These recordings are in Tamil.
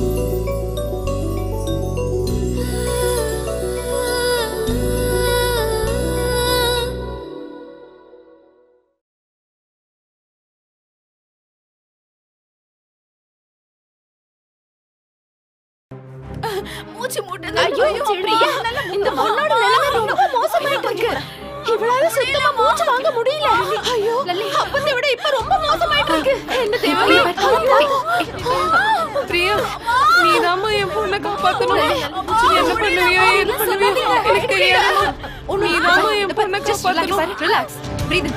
மூச்சு ரிலாக்ஸ் பிரீத்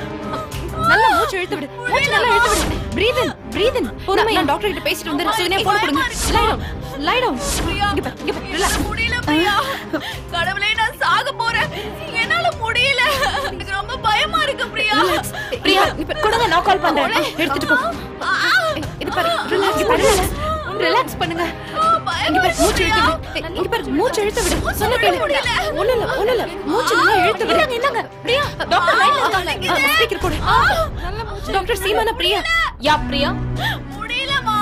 நல்லா மூச்சு இழுத்து விடு. மூச்சு நல்லா இழுத்து விடு. பிரீத் இன் பிரீத் இன் பொறுமையா நான் டாக்டர் கிட்ட பேசிட்டு வந்து சுகன்யா போன் கொடுங்க. லை டவுன் லை டவுன் இங்க பாரு இங்க பாரு. ரிலாக்ஸ் முடியல பிரியா. கடவுளே நான் சாக போறேன். என்னால முடியல. எனக்கு ரொம்ப பயமா இருக்கு பிரியா. பிரியா இப்ப கொடுங்க நான் கால் பண்றேன். எடுத்துட்டு போ. இது பாரு. ரிலாக்ஸ் ரிலாக்ஸ் ரிலாக்ஸ் பண்ணுங்க. இங்க பாரு மூச்சு இழுத்து விடு. இங்க பாரு மூச்சு இழுத்து விடு. சொன்ன கேளு. ஒண்ணு இல்ல ஒண்ணு இல்ல மூச்சு நல்லா இழுத்து விடு. பிரியா டாக்டர் லைன்ல இருக்காங்க. ஸ்பீக்கர் போடு. டாக்டர் சீமானா பிரியா? யா பிரியா? முடியலமா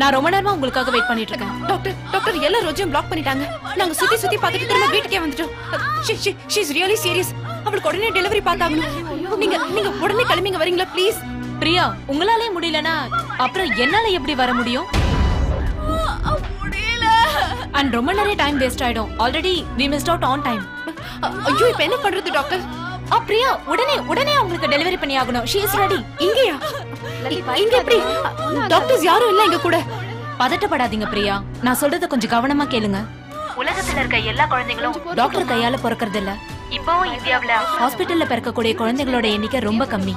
நான் ரொம்ப நேரமா உங்களுக்காக வெயிட் பண்ணிட்டு இருக்கேன். டாக்டர் டாக்டர் எல்லா ரோஜையும் பிளாக் பண்ணிட்டாங்க. நாங்க சுத்தி சுத்தி பார்த்துட்டு திரும்ப வீட்டுக்கே வந்துட்டோம். ஷி இஸ் ரியலி சீரியஸ் அவளுக்கு உடனே டெலிவரி பார்த்தாகணும். நீங்க நீங்க உடனே கிளம்பிங்க வரீங்களா ப்ளீஸ் பிரியா உங்களாலே முடியலனா அப்புறம் என்னால எப்படி வர முடியும்? அண்ட் ரொம்ப நிறைய டைம் வேஸ்ட் ஆயிடும். Already we missed out on time ஐயோ இப்ப என்ன பண்றது டாக்டர் ஆ பிரியா உடனே உடனே உங்களுக்கு டெலிவரி பண்ணி ஆகணும். ஷீ இஸ் ரெடி இங்கயா? இங்க எப்படி டாக்டர்ஸ் யாரும் இல்ல இங்க கூட. பதட்டப்படாதீங்க பிரியா. நான் சொல்றத கொஞ்சம் கவனமா கேளுங்க. உலகத்துல இருக்க எல்லா குழந்தைகளும் டாக்டர் கையால பிறக்கறது இல்ல இப்பவும் இந்தியாவுல ஹாஸ்பிடல்ல பிறக்கக்கூடிய குழந்தைகளோட எண்ணிக்கை ரொம்ப கம்மி.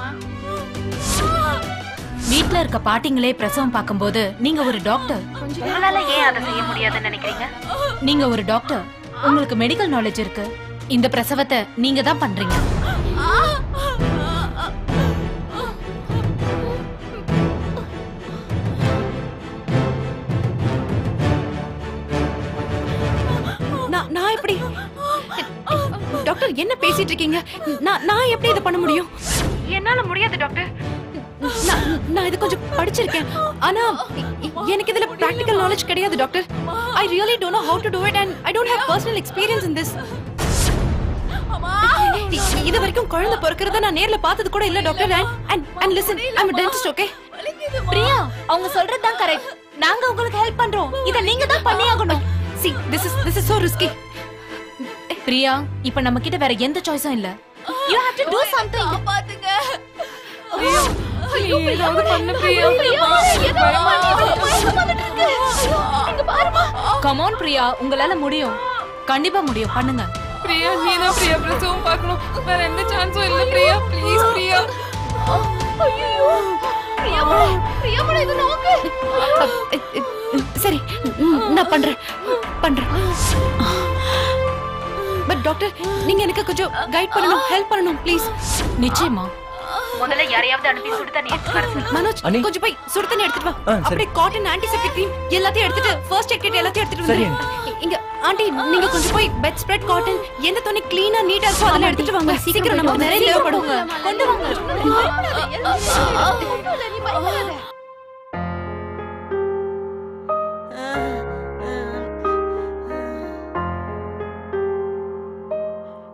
வீட்ல இருக்க பாட்டிங்களே பிரசவம் பார்க்கும்போது நீங்க ஒரு டாக்டர். உங்களால ஏன் அதை செய்ய முடியாதுன்னு நினைக்கிறீங்க? நீங்க ஒரு டாக்டர். உங்களுக்கு மெடிக்கல் நாலேஜ் இருக்கு. இந்த பிரசவத்தை நீங்க தான் பண்றீங்க. நான் நான் எப்படி? டாக்டர் என்ன பேசிட்டு இருக்கீங்க? நான் நான் எப்படி இதை பண்ண முடியும்? என்னால முடியாது டாக்டர். நான் இது கொஞ்சம் படிச்சிருக்கேன். ஆனா எனக்கு இதுல பிராக்டிகல் நாலேஜ் கிடையாது doctor I really don't know how to do it and I don't have personal experience in this இது வரைக்கும் குழந்தை பிறக்கிறத நான் நேர்ல பார்த்தது கூட இல்ல doctor and and listen I am dentist okay Priya அவங்க சொல்றது தான் கரெக்ட் நாங்க உங்களுக்கு ஹெல்ப் பண்றோம். இத நீங்க தான் பண்ணி ஆகணும் see this is this is so risky Priya இப்ப நம்ம கிட்ட வேற எந்த சாய்ஸும் இல்ல. You have to do something பாத்துங்க. நீ ஏதாவது பண்ணு பிரியா கம் ஆன் பிரியா உங்களால முடியும். கண்டிப்பா முடியும். பண்ணுங்க. பிரியா நீ தான் பிரியா பிரசவம் பார்க்கணும். வேற எந்த சான்ஸும் இல்ல பிரியா. ப்ளீஸ் பிரியா. சரி ம், நான் பண்றேன். பண்றேன். பட் டாக்டர் நீங்க எனக்கு கொஞ்சம் கைட் பண்ணணும் ஹெல்ப் பண்ணணும் ப்ளீஸ் நிச்சயமா. முதல்ல யாரையாவது அனுப்பி சுடு தண்ணி எடுத்து மனோஜ். கொஞ்சம் போய் சுடு தண்ணி எடுத்துட்டு வா. அப்படியே காட்டன் ஆன்டிசெப்டிக் க்ரீம் எல்லாத்தையும் எடுத்துட்டு ஃபர்ஸ்ட் எய்ட் கிட் எல்லாத்தையும் எடுத்துட்டு வந்து இங்க ஆண்டி நீங்க கொஞ்சம் போய் பெட் ஸ்ப்ரெட் காட்டன் எந்த துணி க்ளீனா நீட்டா இருக்கோ அதெல்லாம் எடுத்துட்டு வாங்க சீக்கிரம் நமக்கு நிறைய தேவைப்படும் கொண்டு வாங்க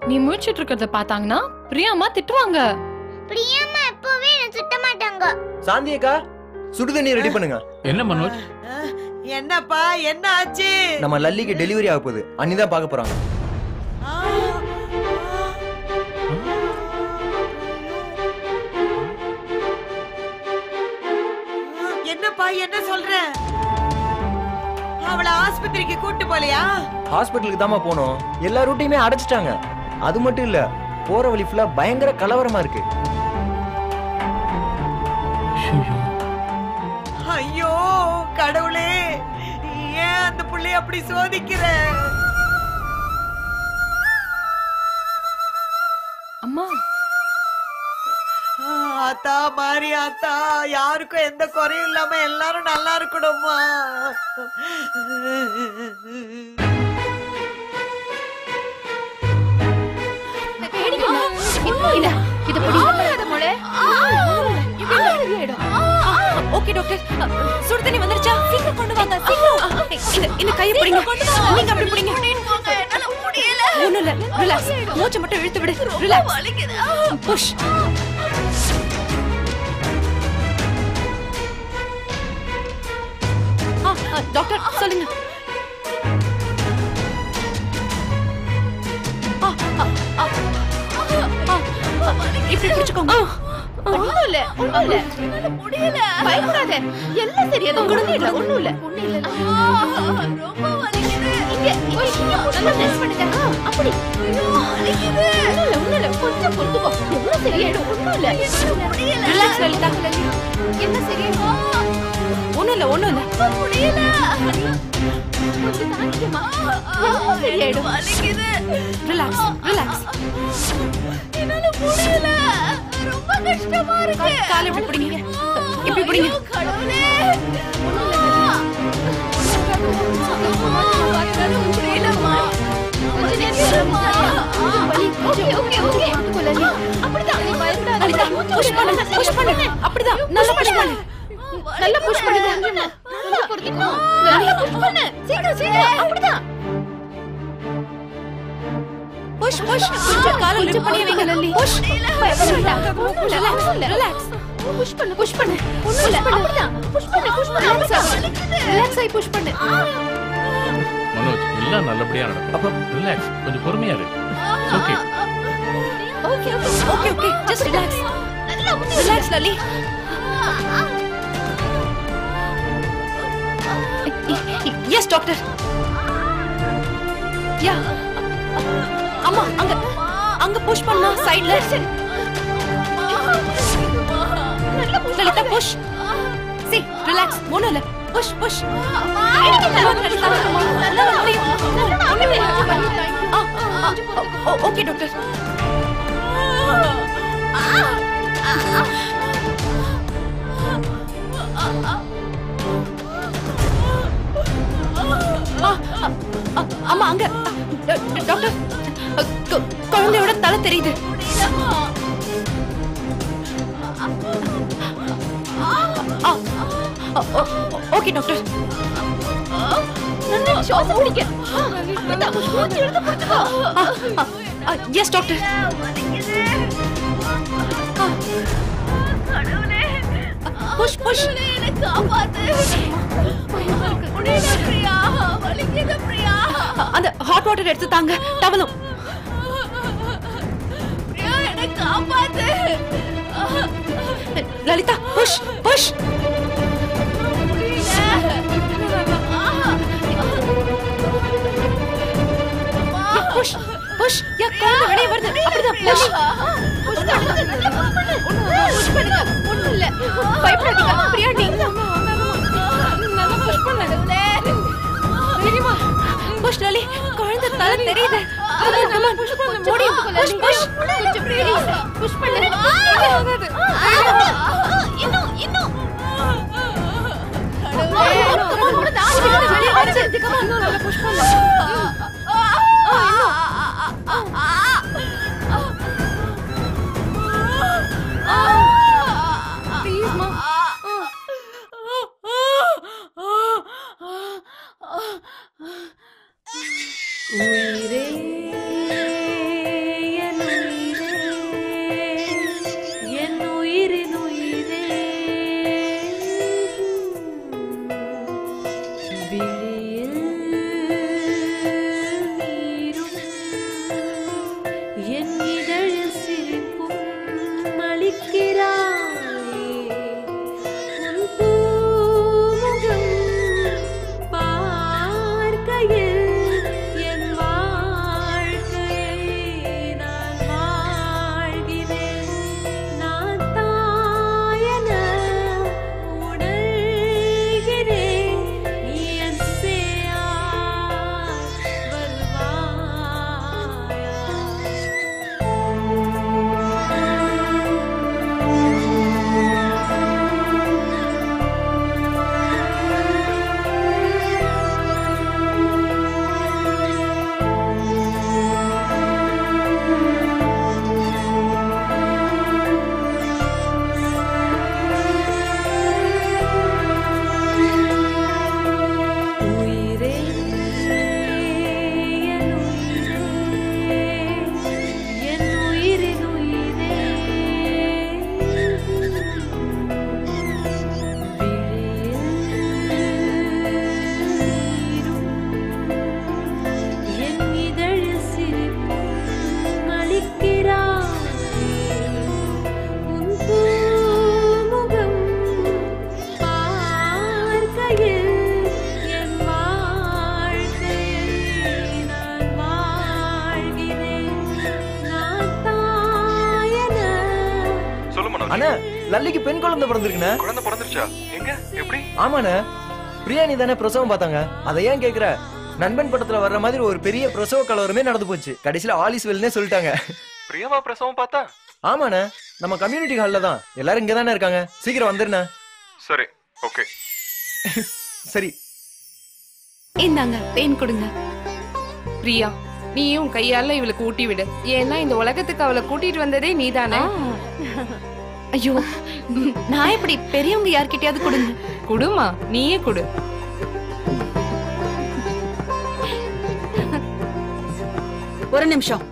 நீ முழிச்சிட்டு இருக்கிறத பார்த்தாங்கன்னா பிரியாமா திட்டுவாங்க பிரியம்மா எப்பவே என்ன திட்ட மாட்டாங்க. சாந்தி அக்கா சுடு தண்ணி ரெடி பண்ணுங்க. என்ன மனோஜ்? என்னப்பா என்ன ஆச்சு? நம்ம லல்லிக்கு டெலிவரி ஆக போகுது. அண்ணி தான் பார்க்க போறாங்க. என்னப்பா என்ன சொல்ற? அவளை ஆஸ்பத்திரிக்கு கூட்டு போலையா? ஹாஸ்பிட்டலுக்கு தாம்மா போனோம். எல்லா ரூட்டையுமே அடைச்சிட்டாங்க. அது மட்டும் இல்ல போற வழி ஃபுல்லா பயங்கர கலவரமா இருக்கு. கடவுளே ஏன் அந்த புள்ளைய அப்படி சோதிக்கிற? அம்மா. ஆத்தா மாறி ஆத்தா யாருக்கும் எந்த குறையும் இல்லாம எல்லாரும் நல்லா இருக்கணுமா இல்ல இது படி. ஓகே டாக்டர் சுடு தண்ணி வந்துருச்சா? சீக்கிரம் கொண்டு வாங்க இந்த கையை பிடிங்க. நீங்க அப்படி பிடிங்க. ஒண்ணும் இல்ல. ரிலாக்ஸ் மூச்சை மட்டும் இழுத்து விடு. ரிலாக்ஸ் புஷ் டாக்டர் சொல்லுங்க. இப்படி பிடிச்சுக்கோங்க. ஒண்ணும் இல்ல ஒண்ணும் இல்ல என்னால முடியல பயப்படாத. எல்லாம் ஒண்ணும் இல்ல ஒண்ணும் இல்ல ஒண்ணும் இல்ல ரொம்ப வலிக்குது இங்க இங்க இங்க நல்லா டெஸ்ட் பண்ணுங்க. ஆ, அப்படி. ஐயோ வலிக்குது ஒண்ணும் இல்ல ஒண்ணும் இல்ல கொஞ்சம் பொறுத்துக்கோ எல்லாம் சரியாயிடும். ஒண்ணும் இல்ல என்னால முடியல ரிலாக்ஸ் லலிதா. எல்லாம் சரியாயிடும். ஒண்ணும் இல்ல ஒண்ணும் இல்ல முடியல. ரிலாக்ஸ் ரிலாக்ஸ் என்னால முடியல. ரொம்ப கஷ்டமா இருக்கு. காலை இப்படி பிடிங்க. இப்படி பிடிங்க. கடவுளே. முடியலம்மா. கொஞ்ச நேரம். Okay, okay, okay. அப்படிதான், நீ பயப்படாத. புஷ் பண்ணுங்க புஷ் பண்ணுங்க அப்படிதான். நல்லா புஷ் பண்ணு. நல்லா push பண்ணுங்க. பொறுத்துக்கோ. நல்லா push பண்ணு. சீக்கிரம், சீக்கிரம். அப்படிதான். புஷ் புஷ் கொஞ்சம் காலை லிஃப்ட் பண்ணி வைங்க Lalli push relax. Relax push பண்ணு push பண்ணு. ஒண்ணும் இல்ல அப்படிதான். Push பண்ணு push பண்ணு. ரிலாக்ஸ் ஆகி push பண்ணு. மனோஜ் எல்லாம் நல்லபடியா நடக்கும். ரிலாக்ஸ் கொஞ்சம் பொறுமையா இரு. Okay okay okay okay okay just relax. Relax Lalli yes doctor yeah அம்மா அங்க அங்க புஷ் பண்ணா சைடுல லலிதா புஷ் சி ரிலாக்ஸ் ஒண்ணும் இல்ல. புஷ் புஷ் ஓகே டாக்டர் ஆமா அங்க டாக்டர் குழந்தையோட தலை தெரியுது. Okay doctor. பிடிக்க. Yes doctor. புஷ் புஷ் காப்பாத்து. பிரியா வலிக்குது பிரியா. அந்த ஹாட் வாட்டர் எடுத்து தாங்க. டவலும் Lalitha push push push push yeah குழந்தை வெளியே வருது. அப்படிதான் புஷ் ஒண்ணும் இல்ல. பயப்படாதீங்க பிரியா நீங்க நல்லா புஷ் பண்ணு. தெரியுமா புஷ் லலி குழந்தை தலை தெரியுது கமான் கமான் புஷ் பண்ணு முடியும் புஷ் புஷ் கொஞ்சம் ப்ளீஸ் புஷ் பண்ணு இன்னும் இன்னும் புஷ் பண்ணு Ooh. குழந்தை பிறந்திருக்குண்ணே. குழந்தை பிறந்துருச்சா? எங்க? எப்படி? ஆமாண்ணே. பிரியாணி தானே பிரசவம் பார்த்தாங்க. அதை ஏன் கேக்குற நண்பன் படத்துல வர்ற மாதிரி ஒரு பெரிய பிரசவ கலவரமே நடந்து போச்சு. கடைசியில ஆலிஸ் வெல்னே சொல்லிட்டாங்க. பிரியாவா பிரசவம் பார்த்தா? ஆமாண்ணே. நம்ம கம்யூனிட்டி ஹால்ல தான். எல்லாரும் இங்க தானே இருக்காங்க. சீக்கிரம் வந்துருண்ணே. சரி ஓகே. சரி. இந்தாங்க தேன் கொடுங்க. பிரியா நீயும் கையால இவளுக்கு ஊட்டி விடு. ஏன்னா இந்த உலகத்துக்கு அவளை கூட்டிட்டு வந்ததே நீதானே? ஐயோ நான் எப்படி பெரியவங்க யார்கிட்டயாவது கொடுங்க. குடுமா நீயே குடு. ஒரு நிமிஷம்.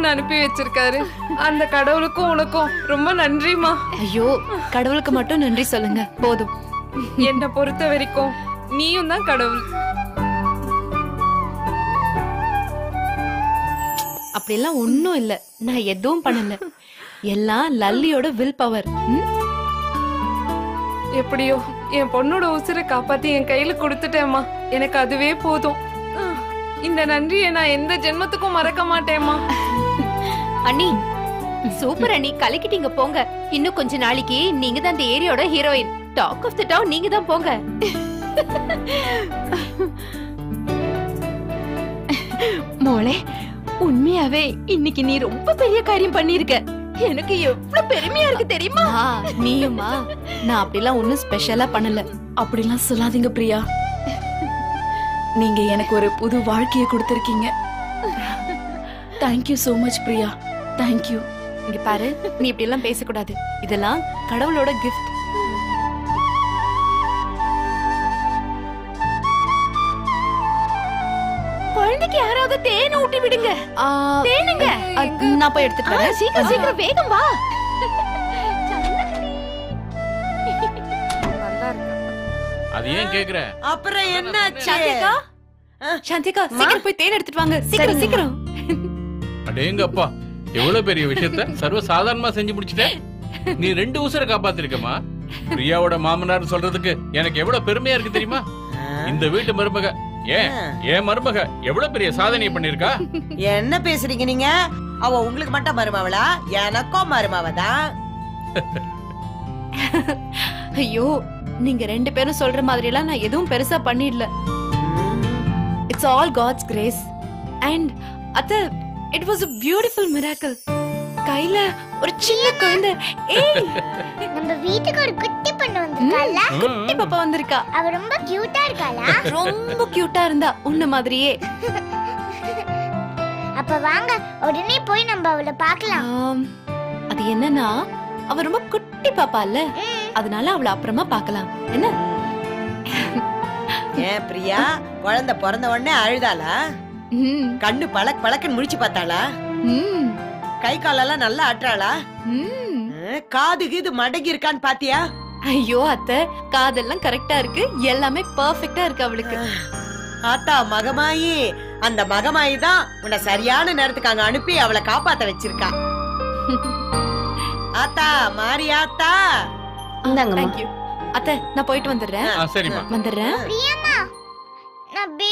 உன்னை அனுப்பி வச்சிருக்காரு. அந்த கடவுளுக்கும் உனக்கும் ரொம்ப நன்றிமா ஐயோ கடவுளுக்கு மட்டும் நன்றி சொல்லுங்க. போதும். என்னை பொறுத்த வரைக்கும் நீயும் தான் கடவுள். அப்படிலாம் ஒண்ணும் இல்ல. நான் எதுவும் பண்ணல. எல்லாம் லல்லியோட வில் பவர் எப்படியோ என் பொண்ணோட உசுரை காப்பாத்தி என் கையில கொடுத்துட்டேம்மா. எனக்கு அதுவே போதும். இந்த நன்றியை நான் எந்த ஜென்மத்துக்கும் மறக்க மாட்டேம்மா. அண்ணி சூப்பர் அண்ணி கலக்கிட்டீங்க போங்க. இன்னும் கொஞ்ச நாளைக்கு நீங்க தான் இந்த ஏரியாவோட heroine talk of the town நீங்க தான் போங்க. மோளே உண்மையாவே இன்னைக்கு நீ ரொம்ப பெரிய காரியம் பண்ணிருக்க எனக்கு எவ்வளவு பெருமையா இருக்கு தெரியுமா? நீயுமா நான் அப்படிலாம் ஒண்ணும் ஸ்பெஷலா பண்ணல. அப்படிலாம் சொல்லாதீங்க பிரியா. நீங்க எனக்கு ஒரு புது வாழ்க்கையை கொடுத்திருக்கீங்க. Thank you so much Priya. Thank you இங்க பாரு நீ இப்படி எல்லாம் பேசக்கூடாது. இதெல்லாம் கடவுளோட கிஃப்ட் குழந்தைக்கு யாராவது தேன் ஊட்டி விடுங்க. தேனுங்க. நான் போய் எடுத்துட்டு வரேன். சீக்கிரம் சீக்கிரம் வேகம் வா. அது ஏன் கேக்குற? அப்புறம் என்னாச்சு? சாந்திகா? சாந்திகா சீக்கிரம் போய் தேன் எடுத்துட்டு வாங்க. சீக்கிரம் சீக்கிரம். அடேங்கப்பா. எவ்வளவு பெரிய விஷயத்த? சர்வ சாதாரணமா செஞ்சு முடிச்சிட்ட? நீ ரெண்டு உசுரை காப்பாத்திருக்கமா பிரியாவோட மாமனார் சொல்றதுக்கு எனக்கு எவ்வளவு பெருமையா இருக்கு தெரியுமா? இந்த வீட்டு மருமக ஏன் என் மருமக எவ்வளவு பெரிய சாதனை பண்ணிருக்கா என்ன பேசுறீங்க நீங்க? அவ உங்களுக்கு மட்டும் மருமவளா? எனக்கும் மருமவ தான் ஐயோ நீங்க ரெண்டு பேரும் சொல்ற மாதிரி எல்லாம் நான் எதுவும் பெருசா பண்ணிடல. It's all God's grace and அத்த it was a beautiful miracle கையில ஒரு சின்ன குழந்தை. ஏய்! நம்ம வீட்டுக்கு ஒரு குட்டி பொண்ணு வந்திருக்கால குட்டி பாப்பா வந்திருக்கா. அவ ரொம்ப கியூட்டா இருக்காளா? ரொம்ப கியூட்டா இருந்தா உன்ன மாதிரியே. அப்ப வாங்க உடனே போய் நம்ம அவளை பார்க்கலாம். அது என்னன்னா அவ ரொம்ப குட்டி பாப்பா இல்ல அதனால அவளை அப்புறமா பார்க்கலாம். என்ன? ஏன் பிரியா குழந்தை பிறந்த உடனே அழுதாளா? கண்ணு பழக் பழக்குன்னு முழிச்சு பார்த்தாளா? ம், கை காலெல்லாம் நல்லா ஆட்டுறாளா? காது கீது மடங்கி இருக்கான்னு பாத்தியா? ஐயோ அத்தை காதெல்லாம் கரெக்டா இருக்கு. எல்லாமே பெர்ஃபெக்ட்டா இருக்கு அவளுக்கு. ஆத்தா மகமாயி அந்த மகமாயி தான் உன்னை சரியான நேரத்துக்கு அங்க அனுப்பி அவளை காப்பாத்த வச்சிருக்கா. ஆத்தா மாரியாத்தா தேங்க்யூ அத்தை நான் போயிட்டு வந்துடுறேன். வந்துடுறேன்.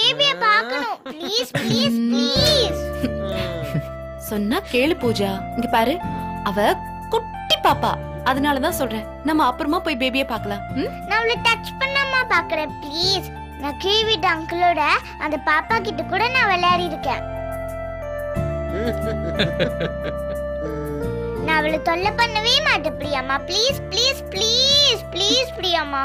பேபிய பார்க்கணும். ப்ளீஸ் ப்ளீஸ் ப்ளீஸ் சொன்னா கேளு பூஜா. இங்க பாரு. அவ குட்டி பாப்பா. அதனாலதான் சொல்றேன். நம்ம அப்புறமா போய் பேபிய பார்க்கலாம்? நான் அவளை டச் பண்ணாம பாக்குறேன் ப்ளீஸ் நான் கீழ் வீட்டு அங்கிளோட அந்த பாப்பா கிட்ட கூட நான் விளையாடி இருக்கேன். நான் அவளை தொல்லை பண்ணவே மாட்டேன் பிரியாம்மா ப்ளீஸ் ப்ளீஸ் ப்ளீஸ் ப்ளீஸ் க்ளீனா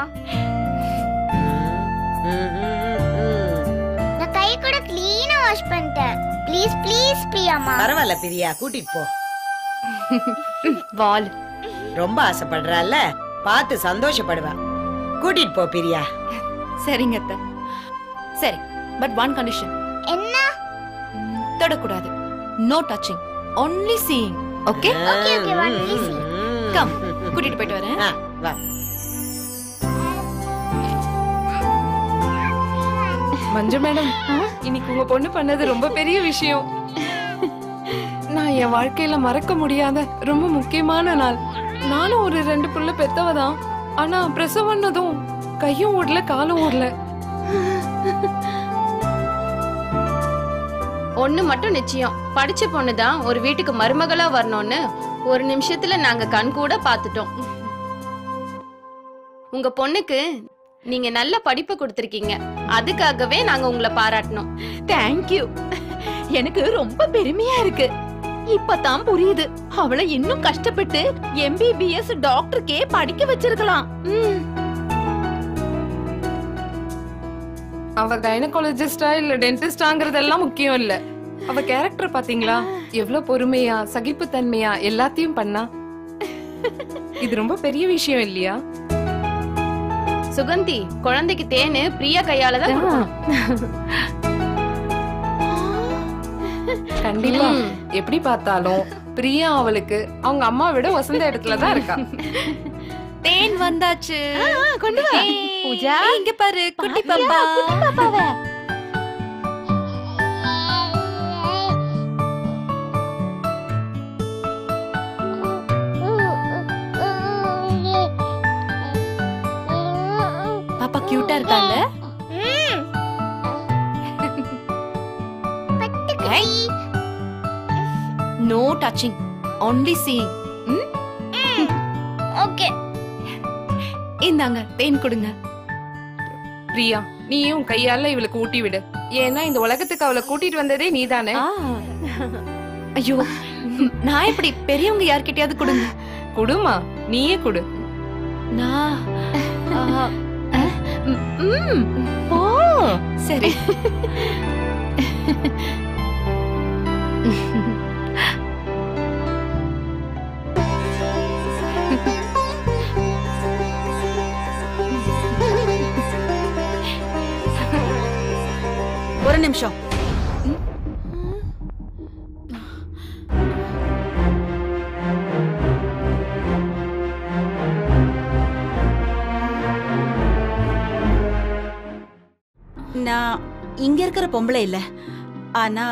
வாஷ் பண்ணிட்டேன். ப்ளீஸ் ப்ளீஸ் பிரியாம்மா பரவாயில்ல பிரியா. கூட்டிட்டு போ. வால். ரொம்ப ஆசைப்படுறால பார்த்து சந்தோஷப்படுவா. கூட்டிட்டு போ பிரியா. சரிங்க அத்தை. சரி பட் ஒன் கண்டிஷன் என்ன? தொடக்கூடாது. No touching only seeing okay okay okay only see come கூட்டிட்டு போயிட்டு வரேன். வா. மஞ்சு மேடம். இன்னைக்கு உங்க பொண்ணு பண்ணது ரொம்ப பெரிய விஷயம். நான் என் வாழ்க்கையில மறக்க முடியாத ரொம்ப முக்கியமான நாள். நானும் ஒரு ரெண்டு புள்ள பெத்தவதான். ஆனா பிரசவன்னதும் கையும் ஓடல காலும் ஓடல. ஒண்ணு மட்டும் நிச்சயம். படிச்ச பொண்ணுதான் ஒரு வீட்டுக்கு மருமகளா வரணும்னு ஒரு நிமிஷத்துல நாங்க கண் கூட பாத்துட்டோம் உங்க பொண்ணுக்கு நீங்க நல்ல படிப்பு கொடுத்திருக்கீங்க. அதுக்காகவே நாங்க உங்களை பாராட்டணும். தேங்க்யூ எனக்கு ரொம்ப பெருமையா இருக்கு. இப்பதான் புரியுது. அவளை இன்னும் கஷ்டப்பட்டு எம்பிபிஎஸ் டாக்டருக்கே படிக்க வச்சிருக்கலாம். ம். அவ கைனகாலஜிஸ்டா இல்ல டென்டிஸ்டாங்கிறதெல்லாம் முக்கியம் இல்ல. அவ கேரக்டர் பாத்தீங்களா? எவ்வளவு பொறுமையா சகிப்புத்தன்மையா எல்லாத்தையும் பண்ணா. இது ரொம்ப பெரிய விஷயம் இல்லையா? சுகந்தி குழந்தைக்கு தேனு பிரியா கையால தான். கண்டிப்பா. எப்படி பார்த்தாலும் பிரியா அவளுக்கு அவங்க அம்மா விட வசந்த இடத்துல தான் இருக்கா. தேன் வந்தாச்சு. கொண்டு வா. பூஜா? இங்க பாரு குட்டி பாப்பா. பாப்பா கியூட்டா இருக்கால no touching only seeing okay. இந்தாங்க தேன் கொடுங்க. பிரியா நீயும் கையால இவளுக்கு ஊட்டி விடு. ஏன்னா இந்த உலகத்துக்கு அவளை கூட்டிட்டு வந்ததே நீதானே. ஐயோ நான் இப்படி பெரியவங்க யார்கிட்டயாவது கொடுங்க. குடுமா நீயே குடு. நான். ஓ சரி. ஒரு நிமிஷம். ഇങ്ങ ഇരിക്കുന്ന പൊമ്പളെ ഇല്ല ആനാ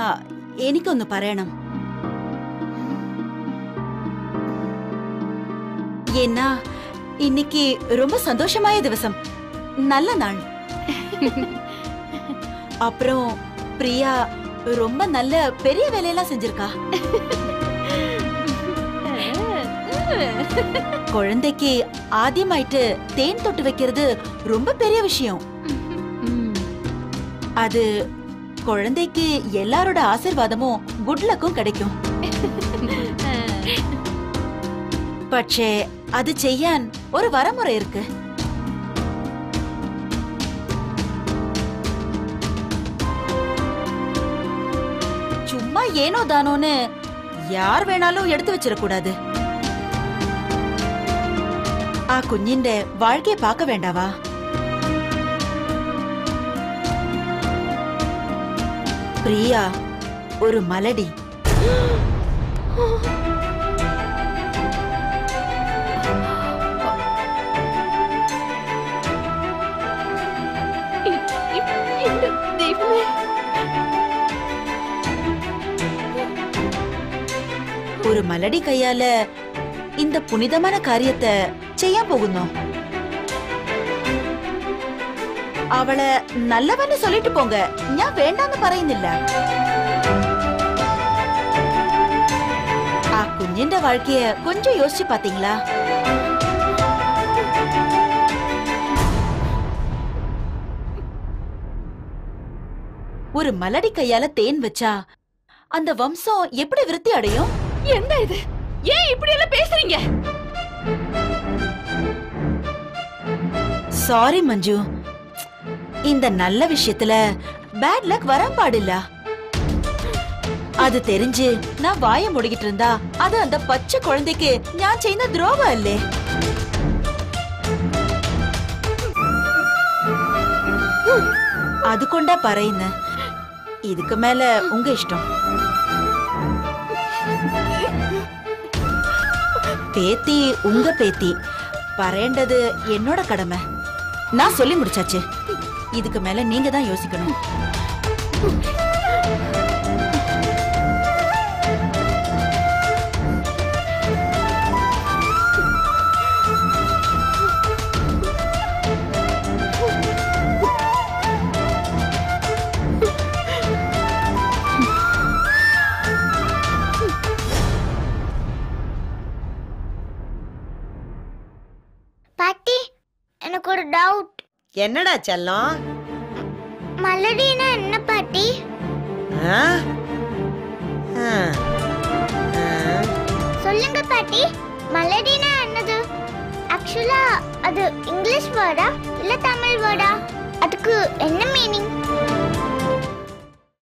എനിക്കൊന്ന് പറയണം എന്നാ இன்னைக்கு ரொம்ப சந்தோஷமாய திவசம். நல்ல நாள். அப்புறம் பிரியா ரொம்ப நல்ல பெரிய வேலையெல்லாம் செஞ்சிருக்கா. குழந்தைக்கு ஆதியமாயிட்டு தேன் தொட்டு வைக்கிறது ரொம்ப பெரிய விஷயம். அது குழந்தைக்கு எல்லாரோட ஆசிர்வாதமும் குட்லக்கும் கிடைக்கும். പക്ഷേ அது ചെയ്യാൻ ஒரு வரமுறை இருக்கு. சும்மா ஏனோ தானோன்னு யார் வேணாலும் எடுத்து வச்சிடக்கூடாது. ஆ കുഞ്ഞിന്റെ வாழ்க்கையை பார்க்க வேண்டாவா? பிரியா ஒரு மலடி. ஒரு மலடி கையால இந்த புனிதமான காரியத்தை செய்ய போகுந்தோம். അവളെ നല്ലവന്ന് சொல்லிட்டு போங்க ഞാൻ വേണ്ടാന്ന് പറയുന്നില്ല ആ കുഞ്ഞിന്റെ வாழ்க்கைய கொஞ்சம் யோசிச்சு பாத்தீங்களா ஒரு மலடி கையால தேன் வச்சா அந்த வம்சம் எப்படி விருத்தி அடையும் என்ன இது ஏன் இப்படி எல்லாம் பேசுறீங்க சாரி மஞ்சு இந்த நல்ல விஷயத்துல பேட் லக் வரம்பாடில்ல அது தெரிஞ்சு நான் வாய முடிக்கிட்டு இருந்தா அது அந்த பச்சை குழந்தைக்கு நான் செய்த துரோகம் இல்லே அது கொண்டா பறையுன்னு இதுக்கு மேல உங்க இஷ்டம். பேத்தி உங்க பேத்தி பறையண்டது என்னோட கடமை. நான் சொல்லி முடிச்சாச்சு. இதுக்கு மேல நீங்க தான் யோசிக்கணும். என்னடா செல்லம்? மலடினா என்ன பாட்டி. சொல்லுங்க பாட்டி மலடினா என்னது? ஆக்சுவலா அது இங்கிலீஷ் வேர்டா இல்ல தமிழ் வேர்டா? அதுக்கு என்ன மீனிங்